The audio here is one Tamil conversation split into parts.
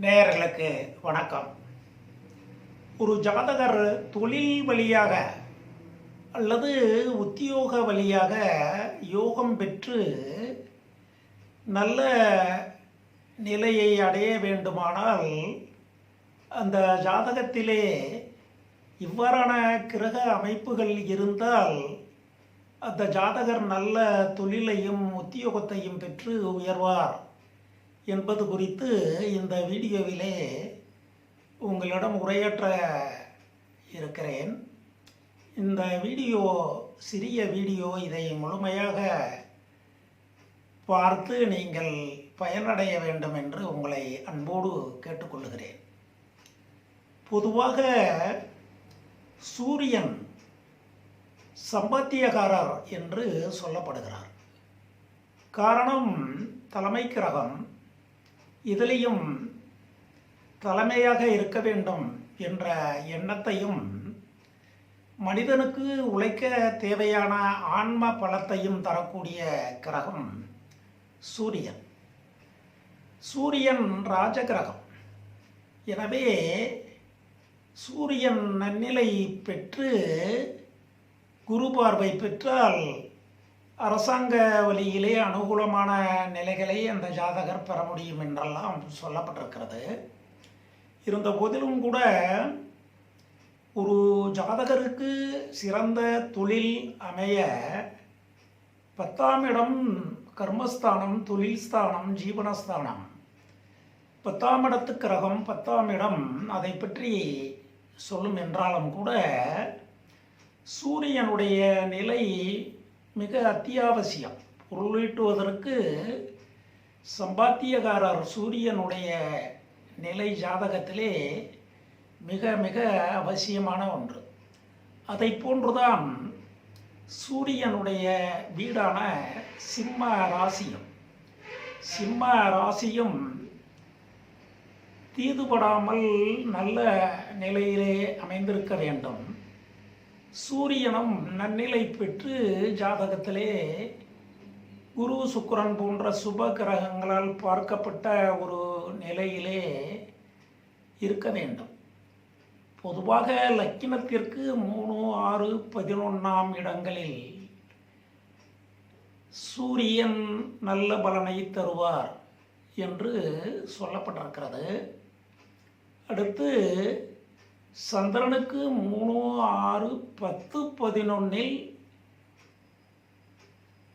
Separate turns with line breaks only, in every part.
நேயர்களுக்கு வணக்கம். ஒரு ஜாதகர் தொழில் வழியாக அல்லது உத்தியோக வழியாக யோகம் பெற்று நல்ல நிலையை அடைய வேண்டுமானால் அந்த ஜாதகத்திலே இவ்வாறான கிரக அமைப்புகள் இருந்தால் அந்த ஜாதகர் நல்ல தொழிலையும் உத்தியோகத்தையும் பெற்று உயர்வார். என்பது குறித்து இந்த வீடியோவிலே உங்களிடம் உரையாற்ற இருக்கிறேன். இந்த வீடியோ சிறிய வீடியோ இதை முழுமையாக பார்த்து நீங்கள் பயனடைய வேண்டும் என்று உங்களை அன்போடு கேட்டுக்கொள்கிறேன் பொதுவாக சூரியன் சம்பாத்தியகாரர் என்று சொல்லப்படுகிறார். காரணம் தலைமை கிரகம் இதிலையும் தலைமையாக இருக்க வேண்டும் என்ற எண்ணத்தையும் மனிதனுக்கு உழைக்க தேவையான ஆன்ம பலத்தையும் தரக்கூடிய கிரகம் சூரியன். சூரியன் ராஜகிரகம். எனவே சூரியன் நன்னிலை பெற்று குரு பார்வை பெற்றால் அரசாங்க வழியிலே அனுகூலமான நிலைகளை அந்த ஜாதகர் பெற முடியும் என்றெல்லாம் சொல்லப்பட்டிருக்கிறது. இருந்த போதிலும் கூட ஒரு ஜாதகருக்கு சிறந்த தொழில் அமைய பத்தாம் இடம் கர்மஸ்தானம் தொழில் ஸ்தானம் ஜீவனஸ்தானம். பத்தாம் இடத்து கிரகம் பத்தாம் இடம் அதை பற்றி சொல்லும் என்றாலும் கூட சூரியனுடைய நிலை மிக அத்தியாவசியம். பொருளீட்டுவதற்கு சம்பாத்தியகாரர் சூரியனுடைய நிலை ஜாதகத்திலே மிக மிக அவசியமான ஒன்று. அதை போன்றுதான் சூரியனுடைய வீடான சிம்ம ராசியும் சிம்ம ராசியும் தீதுபடாமல் நல்ல நிலையிலே அமைந்திருக்க வேண்டும். சூரியனும் நன்னிலை பெற்று ஜாதகத்திலே குரு சுக்கரன் போன்ற சுப கிரகங்களால் பார்க்கப்பட்ட ஒரு நிலையிலே இருக்க வேண்டும். பொதுவாக லக்கினத்திற்கு மூணு ஆறு பதினொன்றாம் இடங்களில் சூரியன் நல்ல பலனை தருவார் என்று சொல்லப்பட்டிருக்கிறது. அடுத்து சந்திரனுக்கு மூணு ஆறு பத்து பதினொன்னில்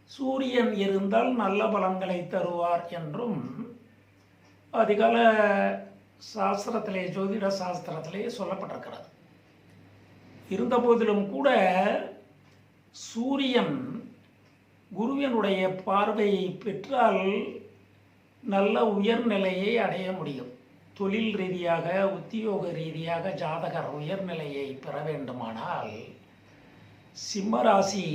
சூரியன் இருந்தால் நல்ல பலன்களை தருவார் என்றும் அதிகால சாஸ்திரத்திலே ஜோதிட சாஸ்திரத்திலே சொல்லப்பட்டிருக்கிறது. இருந்தபோதிலும் கூட சூரியன் குருவினுடைய பார்வையை பெற்றால் நல்ல உயர்நிலையை அடைய முடியும். தொழில் ரீதியாக உத்தியோக ரீதியாக ஜாதகர் உயர்நிலையை பெற வேண்டுமானால் சிம்மராசி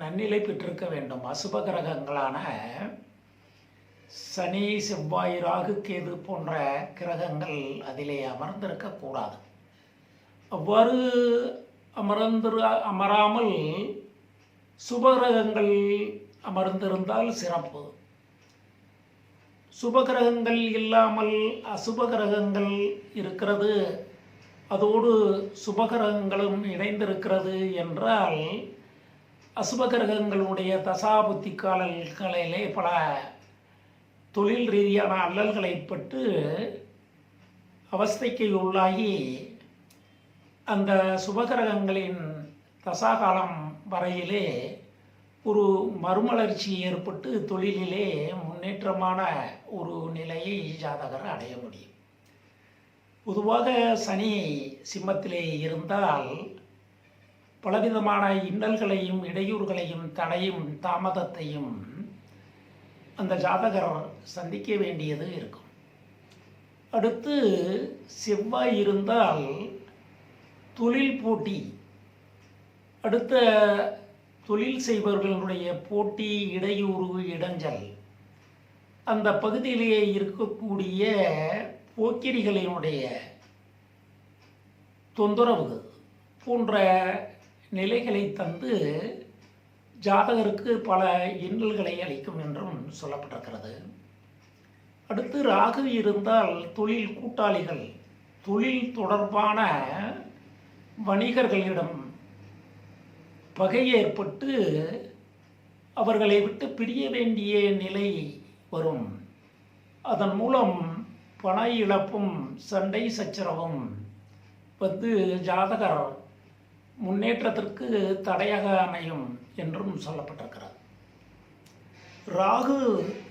நன்னிலை பெற்றிருக்க வேண்டும். அசுப கிரகங்களான சனி செவ்வாய் ராகு கேது போன்ற கிரகங்கள் அதிலே அமர்ந்திருக்கக்கூடாது அவ்வாறு அமர்ந்திரு அமராமல் சுபகிரகங்கள் அமர்ந்திருந்தால் சிறப்பு. சுபகிரகங்கள் இல்லாமல் அசுபகிரகங்கள் இருக்கிறது. அதோடு சுபகிரகங்களும் இணைந்திருக்கிறது என்றால் அசுபகிரகங்களுடைய தசாபுத்தி காலங்களிலே பல தொழில் ரீதியான அல்லல்களை பட்டு அவஸ்தைக்கு உள்ளாகி அந்த சுபகிரகங்களின் தசாகாலம் வரையிலே ஒரு மறுமலர்ச்சி ஏற்பட்டு தொழிலிலே முன்னேற்றமான ஒரு நிலையை ஜாதகர் அடைய முடியும். பொதுவாக சனி சிம்மத்திலே இருந்தால் பலவிதமான இன்னல்களையும் இடையூறுகளையும் தடையும் தாமதத்தையும் அந்த ஜாதகர் சந்திக்க வேண்டியது இருக்கும். அடுத்து செவ்வாய் இருந்தால் தொழில் போட்டி அடுத்த தொழில் செய்பவர்களுடைய போட்டி இடையூறு இடைஞ்சல். அந்த பகுதியிலேயே இருக்கக்கூடிய போக்கிரிகளினுடைய தொந்தரவு போன்ற நிலைகளை தந்து ஜாதகருக்கு பல இன்னல்களை அளிக்கும் என்றும் சொல்லப்பட்டிருக்கிறது. அடுத்து ராகு இருந்தால் தொழில் கூட்டாளிகள் தொழில் தொடர்பான வணிகர்களிடம் பகை ஏற்பட்டு அவர்களை விட்டு பிரிய வேண்டிய நிலை வரும். அதன் மூலம் பண இழப்பும் சண்டை சச்சரவும் வந்து ஜாதகர் முன்னேற்றத்திற்கு தடையாக அமையும் என்றும் சொல்லப்பட்டிருக்கிறது. ராகு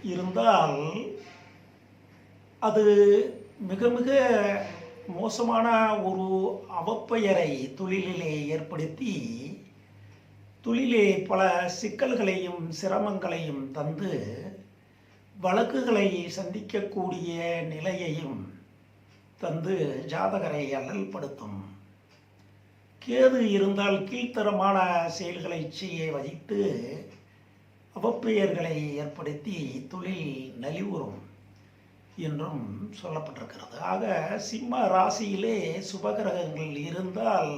இருந்தால் அது மிக மிக மோசமான ஒரு அவப்பெயரை தொழிலிலே ஏற்படுத்தி தொழிலே பல சிக்கல்களையும் சிரமங்களையும் தந்து வழக்குகளை சந்திக்கக்கூடிய நிலையையும் தந்து ஜாதகரை அல்லல்படுத்தும். கேது இருந்தால் கீழ்த்தரமான செயல்களை செய்ய வகித்து அவப்பெயர்களை ஏற்படுத்தி தொழில் நலிவுறும் என்றும் சொல்லப்பட்டிருக்கிறது. ஆக சிம்ம ராசியிலே சுபகிரகங்கள் இருந்தால்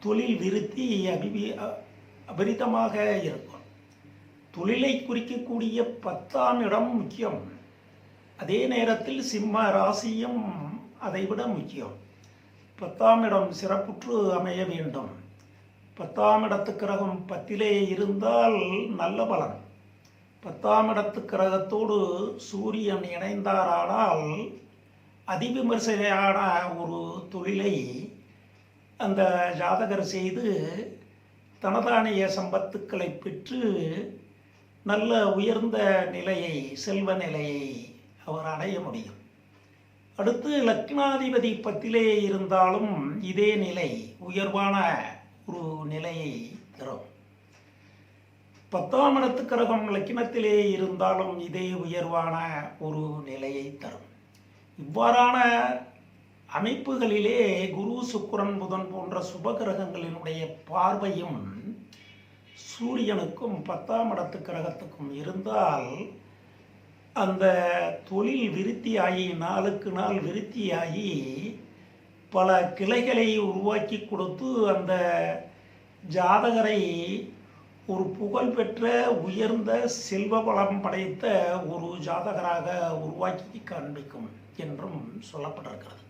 தொழில் விருத்தி அபிவி அபரிதமாக இருக்கும். தொழிலை குறிக்கக்கூடிய பத்தாம் இடம் முக்கியம். அதே நேரத்தில் சிம்ம ராசியும் அதைவிட முக்கியம். பத்தாம் இடம் சிறப்புற்று அமைய வேண்டும். பத்தாம் இடத்து கிரகம் பத்திலே இருந்தால் நல்ல பலன். பத்தாம் இடத்து கிரகத்தோடு சூரியன் இணைந்தாரானால் அதிவிமர்சையான ஒரு தொழிலை அந்த ஜாதகர் செய்து தனதானிய சம்பத்துக்களை பெற்று நல்ல உயர்ந்த நிலையை செல்வ நிலையை அவர் அடைய முடியும். அடுத்து லக்னாதிபதி பத்திலே இருந்தாலும் இதே நிலை உயர்வான ஒரு நிலையை தரும். பத்தாம் இடத்து கிரகம் லக்கினத்திலே இருந்தாலும் இதே உயர்வான ஒரு நிலையை தரும். இவ்வாறான அமைப்புகளிலே குரு சுக்கரன் புதன் போன்ற சுப கிரகங்களினுடைய பார்வையும் சூரியனுக்கும் பத்தாம் இடத்து கிரகத்துக்கும் இருந்தால் அந்த தொழில் விருத்தியாகி நாளுக்கு நாள் விருத்தியாகி பல கிளைகளை உருவாக்கி கொடுத்து அந்த ஜாதகரை ஒரு புகழ்பெற்ற உயர்ந்த செல்வ பலம் படைத்த ஒரு ஜாதகராக உருவாக்கி காண்பிக்கும் என்றும் சொல்லப்பட்டிருக்கிறது.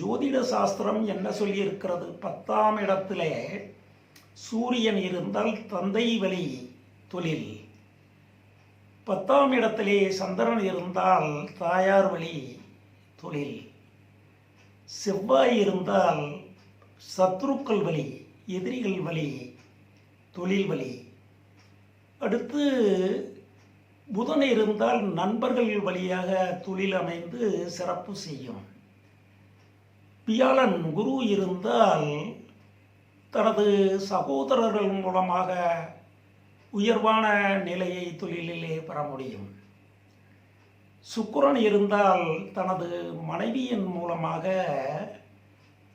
ஜோதிட சாஸ்திரம் என்ன சொல்லியிருக்கிறது? பத்தாம் இடத்திலே சூரியன் இருந்தால் தந்தை வழி தொழில். பத்தாம் இடத்திலே சந்திரன் இருந்தால் தாயார் வழி தொழில். செவ்வாய் இருந்தால் சத்ருக்கள் வழி எதிரிகள் வழி தொழில் வழி. அடுத்து புதன் இருந்தால் நண்பர்கள் வழியாக தொழில் அமைந்து சிறப்பு செய்யும். பியாலன் குரு இருந்தால் தனது சகோதரர்கள் மூலமாக உயர்வான நிலையை தொழிலிலே பெற முடியும். சுக்கிரன் இருந்தால் தனது மனைவியின் மூலமாக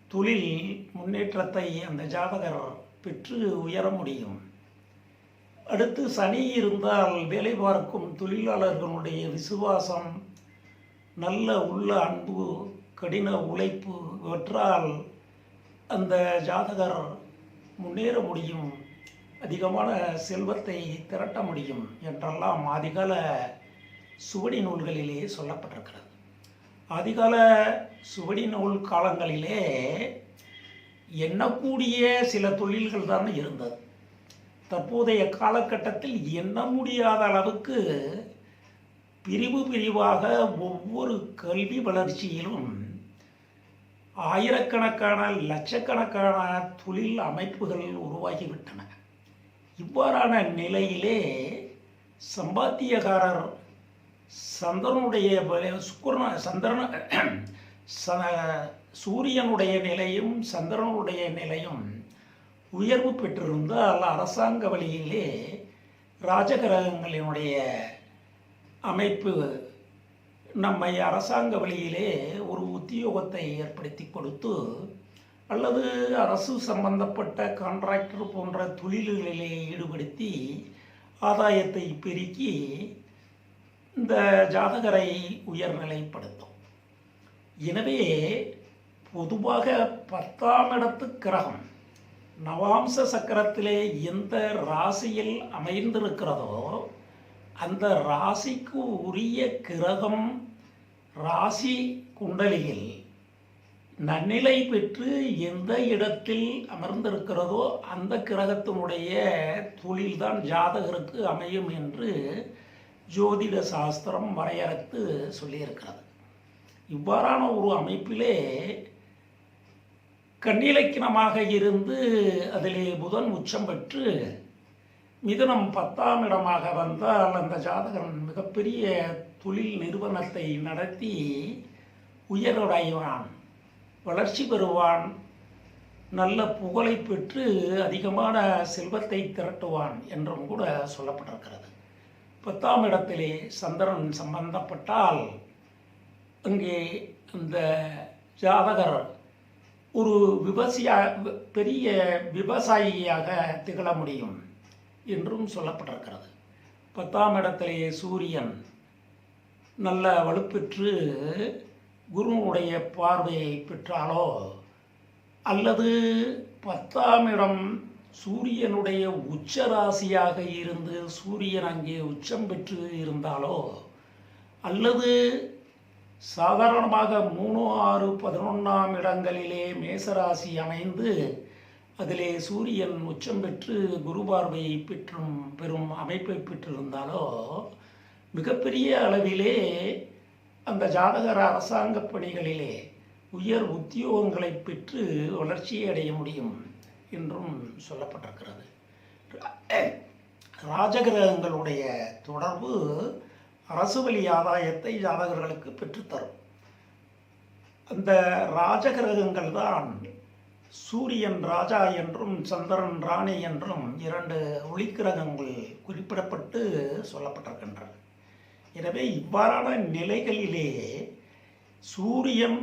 தொழில் முன்னேற்றத்தை அந்த ஜாதகர் பெற்று உயர முடியும். அடுத்து சனி இருந்தால் வேலை பார்க்கும் தொழிலாளர்களுடைய விசுவாசம் நல்ல உள்ள அன்பு கடின உழைப்பு இவற்றால் அந்த ஜாதகர் முன்னேற முடியும் அதிகமான செல்வத்தை திரட்ட முடியும் என்றெல்லாம் ஆதிகால சுவடி நூல்களிலே சொல்லப்பட்டிருக்கிறது. ஆதிகால சுவடி நூல் காலங்களிலே எண்ணக்கூடிய சில தொழில்கள் தான் இருந்தது. தற்போதைய காலகட்டத்தில் எண்ண முடியாத அளவுக்கு பிரிவு பிரிவாக ஒவ்வொரு கல்வி வளர்ச்சியிலும் ஆயிரக்கணக்கான லட்சக்கணக்கான தொழில் அமைப்புகள் உருவாகிவிட்டன. இவ்வாறான நிலையிலே சம்பாத்தியகாரர் சந்திரனுடைய சுக்கரன சுக்கிரன சந்திரன ச- சூரியனுடைய நிலையும் சந்திரனுடைய நிலையும் உயர்வு பெற்றிருந்தால் அரசாங்க வழியிலே ராஜகிரகங்களினுடைய அமைப்பு நம்மை அரசாங்க வழியிலே ஒரு உத்தியோகத்தை ஏற்படுத்தி கொடுத்து அல்லது அரசு சம்பந்தப்பட்ட கான்ட்ராக்டர் போன்ற தொழில்களிலே ஈடுபடுத்தி ஆதாயத்தை பெருக்கி இந்த ஜாதகரை உயர்நிலைப்படுத்தும். எனவே பொதுவாக பத்தாம் இடத்து கிரகம் நவாம்ச சக்கரத்திலே எந்த ராசியில் அமைந்திருக்கிறதோ அந்த ராசிக்கு உரிய கிரகம் ராசி குண்டலியில் நன்னிலை பெற்று எந்த இடத்தில் அமர்ந்திருக்கிறதோ அந்த கிரகத்தினுடைய தொழில்தான் ஜாதகருக்கு அமையும் என்று ஜோதிட சாஸ்திரம் வரையறுத்து சொல்லியிருக்கிறது. இவ்வாறான ஒரு அமைப்பிலே கண்ணிலக்கினமாக இருந்து அதிலே புதன் உச்சம் பெற்று மிதுனம் பத்தாம் இடமாக வந்தால் அந்த ஜாதகன் மிகப்பெரிய தொழில் நிறுவனத்தை நடத்தி உயர்வடைவான் வளர்ச்சி பெறுவான். நல்ல புகழை பெற்று அதிகமான செல்வத்தை திரட்டுவான் என்றும் கூட சொல்லப்பட்டிருக்கிறது. பத்தாம் இடத்திலே சந்திரன் சம்பந்தப்பட்டால் அங்கே இந்த ஜாதகர் ஒரு விவசாய பெரிய விவசாயியாக திகழ முடியும். என்றும் சொல்லப்பட்டிருக்கிறது. பத்தாம் இடத்திலேயே சூரியன் நல்ல வலுப்பெற்று குருவுடைய பார்வையை பெற்றாலோ அல்லது பத்தாம் இடம் சூரியனுடைய உச்ச ராசியாக இருந்து சூரியன் அங்கே உச்சம் பெற்று இருந்தாலோ அல்லது சாதாரணமாக மூணு ஆறு பதினொன்றாம் இடங்களிலே மேசராசி அமைந்து அதிலே சூரியன் உச்சம் பெற்று குரு பார்வையை பெற்றும் பெறும் அமைப்பை பெற்றிருந்தாலோ மிகப்பெரிய அளவிலே அந்த ஜாதகர அரசாங்க பணிகளிலே உயர் உத்தியோகங்களை பெற்று வளர்ச்சியை அடைய முடியும் என்றும் சொல்லப்பட்டிருக்கிறது. ராஜகிரகங்களுடைய தொடர்பு அரசு வழி ஆதாயத்தை ஜாதகர்களுக்கு பெற்றுத்தரும். அந்த ராஜகிரகங்கள் தான் சூரியன் ராஜா என்றும் சந்திரன் ராணி என்றும் இரண்டு ஒளிக்கிரகங்கள் குறிப்பிடப்பட்டு சொல்லப்பட்டிருக்கின்றன. எனவே இவ்வாறான நிலைகளிலே சூரியன்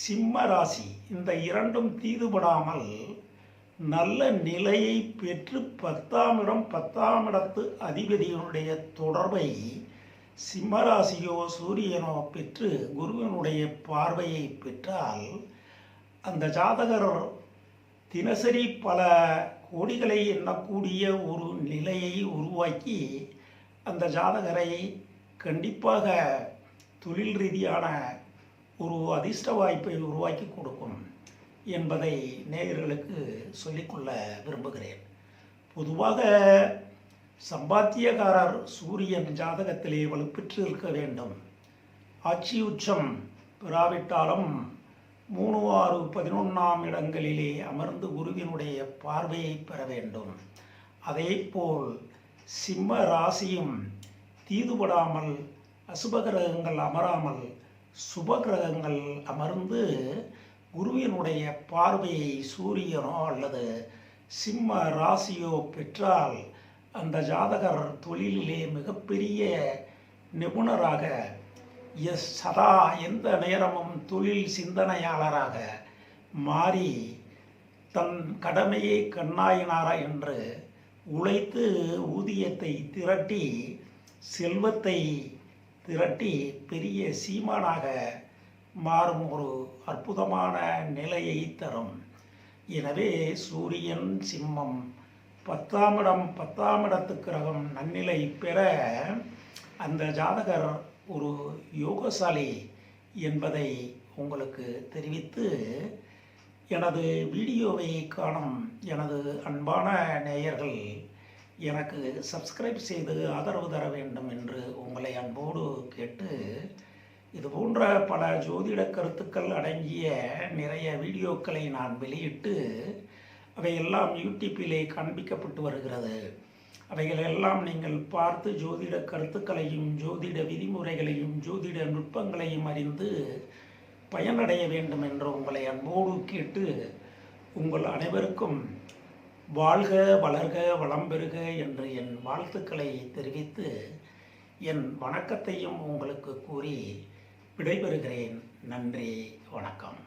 சிம்ம ராசி இந்த இரண்டும் தீதுபடாமல் நல்ல நிலையை பெற்று பத்தாம் இடம் பத்தாம் இடத்து அதிபதியினுடைய தொடர்பை சிம்மராசியோ சூரியனோ பெற்று குருவினுடைய பார்வையை பெற்றால் அந்த ஜாதகர் தினசரி பல கோடிகளை எண்ணக்கூடிய ஒரு நிலையை உருவாக்கி அந்த ஜாதகரை கண்டிப்பாக தொழில் ரீதியான ஒரு அதிர்ஷ்ட வாய்ப்பை உருவாக்கி கொடுக்கும் என்பதை நேயர்களுக்கு சொல்லிக்கொள்ள விரும்புகிறேன். பொதுவாக சம்பாத்தியக்காரர் சூரியன் ஜாதகத்திலே வலுப்பெற்று இருக்க வேண்டும். ஆட்சி உச்சம் பெறாவிட்டாலும் மூணு ஆறு பதினொன்றாம் இடங்களிலே அமர்ந்து குருவினுடைய பார்வையை பெற வேண்டும். அதேபோல் சிம்ம ராசியும் தீதுபடாமல் அசுப கிரகங்கள் அமராமல் சுப கிரகங்கள் அமர்ந்து குருவினுடைய பார்வையை சூரியனோ அல்லது சிம்ம ராசியோ பெற்றால் அந்த ஜாதகர் தொழிலிலே மிகப்பெரிய நிபுணராக எஸ் சதா எந்த நேரமும் தொழில் சிந்தனையாளராக மாறி தன் கடமையை கண்ணாயினாரா என்று உழைத்து ஊதியத்தை திரட்டி செல்வத்தை திரட்டி பெரிய சீமானாக மாறும் ஒரு அற்புதமான நிலையை தரும். எனவே சூரியன் சிம்மம் பத்தாம் இடம் பத்தாம் இடத்து கிரகம் நன்னிலை பெற அந்த ஜாதகர் ஒரு யோகசாலை என்பதை உங்களுக்கு தெரிவித்து எனது வீடியோவை காணும் எனது அன்பான நேயர்கள் எனக்கு சப்ஸ்கிரைப் செய்து ஆதரவு தர வேண்டும் என்று உங்களை அன்போடு கேட்டு இது போன்ற பல ஜோதிட கருத்துக்கள் அடங்கிய நிறைய வீடியோக்களை நான் வெளியிட்டு அவையெல்லாம் யூடியூப்பிலே காண்பிக்கப்பட்டு வருகிறது. அவைகளெல்லாம் நீங்கள் பார்த்து ஜோதிட கருத்துக்களையும் ஜோதிட விதிமுறைகளையும் ஜோதிட நுட்பங்களையும் அறிந்து பயனடைய வேண்டும் என்று உங்களை அன்போடு கேட்டு உங்கள் அனைவருக்கும் வாழ்க வளர்க வளம் பெறுக என்று என் வாழ்த்துக்களை தெரிவித்து என் வணக்கத்தையும் உங்களுக்கு கூறி விடைபெறுகிறேன். நன்றி வணக்கம்.